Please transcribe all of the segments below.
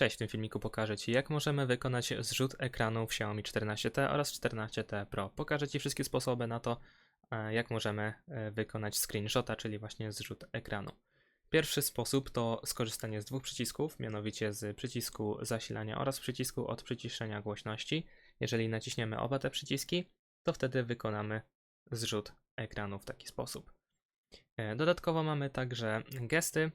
Cześć, w tym filmiku pokażę Ci, jak możemy wykonać zrzut ekranu w Xiaomi 14T oraz 14T Pro. Pokażę Ci wszystkie sposoby na to, e, jak możemy e, wykonać screenshota, czyli właśnie zrzut ekranu. Pierwszy sposób to skorzystanie z dwóch przycisków, mianowicie z przycisku zasilania oraz przycisku od przyciszenia głośności. Jeżeli naciśniemy oba te przyciski, to wtedy wykonamy zrzut ekranu w taki sposób. E, Dodatkowo mamy także gesty,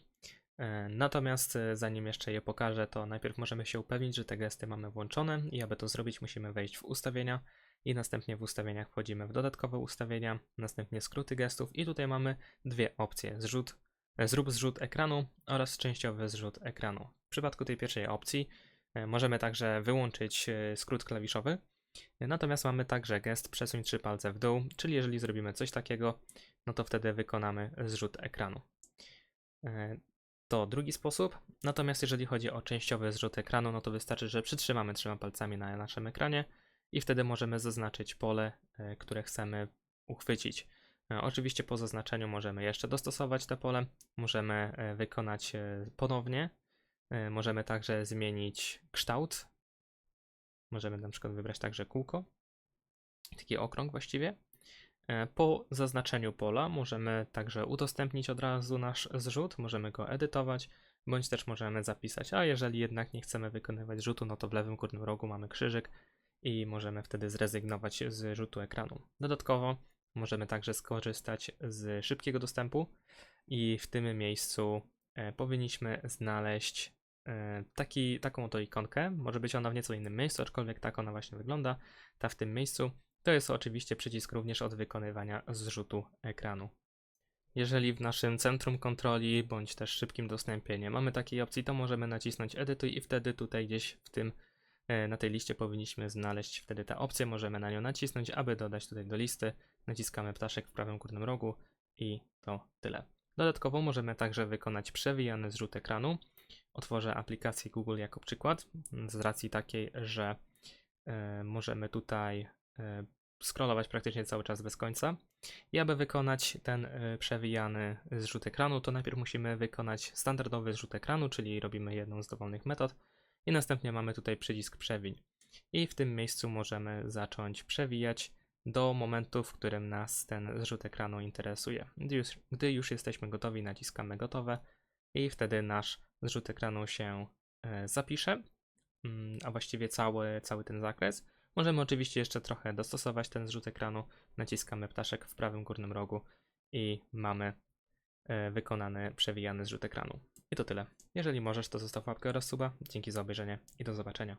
Natomiast e, zanim jeszcze je pokażę, to najpierw możemy się upewnić, że te gesty mamy włączone i aby to zrobić musimy wejść w ustawienia i następnie w ustawieniach wchodzimy w dodatkowe ustawienia, następnie skróty gestów i tutaj mamy dwie opcje, zrzut, e, zrób zrzut ekranu oraz częściowy zrzut ekranu. W przypadku tej pierwszej opcji e, możemy także wyłączyć e, skrót klawiszowy, natomiast mamy także gest przesuń trzy palce w dół, czyli jeżeli zrobimy coś takiego, no to wtedy wykonamy zrzut ekranu. To drugi sposób. Natomiast jeżeli chodzi o częściowy zrzut ekranu, no to wystarczy, że przytrzymamy trzema palcami na naszym ekranie i wtedy możemy zaznaczyć pole, e, które chcemy uchwycić. E, Oczywiście po zaznaczeniu możemy jeszcze dostosować te pole, możemy e, wykonać ponownie, możemy także zmienić kształt. Możemy na przykład wybrać także kółko, taki okrąg właściwie. E, Po zaznaczeniu pola możemy także udostępnić od razu nasz zrzut, możemy go edytować, bądź też możemy zapisać, a jeżeli jednak nie chcemy wykonywać rzutu, no to w lewym górnym rogu mamy krzyżyk i możemy wtedy zrezygnować z rzutu ekranu. Dodatkowo możemy także skorzystać z szybkiego dostępu i w tym miejscu e, powinniśmy znaleźć e, taki, taką oto ikonkę. Może być ona w nieco innym miejscu, aczkolwiek tak ona właśnie wygląda. Ta w tym miejscu to jest oczywiście przycisk również od wykonywania zrzutu ekranu. Jeżeli w naszym centrum kontroli bądź też szybkim dostępie nie mamy takiej opcji, to możemy nacisnąć edytuj i wtedy tutaj gdzieś w tym e, na tej liście powinniśmy znaleźć wtedy tę opcję, możemy na nią nacisnąć, aby dodać tutaj do listy. Naciskamy ptaszek w prawym górnym rogu i to tyle. Dodatkowo możemy także wykonać przewijany zrzut ekranu. Otworzę aplikację Google jako przykład, z racji takiej, że e, możemy tutaj e, scrollować praktycznie cały czas bez końca. I aby wykonać ten e, przewijany zrzut ekranu, to najpierw musimy wykonać standardowy zrzut ekranu, czyli robimy jedną z dowolnych metod i następnie mamy tutaj przycisk przewiń. I w tym miejscu możemy zacząć przewijać do momentu, w którym nas ten zrzut ekranu interesuje. Gdy już, gdy już jesteśmy gotowi, naciskamy gotowe i wtedy nasz zrzut ekranu się e, zapisze, mm, a właściwie cały, cały ten zakres. Możemy oczywiście jeszcze trochę dostosować ten zrzut ekranu. Naciskamy ptaszek w prawym górnym rogu i mamy e, wykonany przewijany zrzut ekranu. I to tyle. Jeżeli możesz, to zostaw łapkę oraz suba. Dzięki za obejrzenie i do zobaczenia.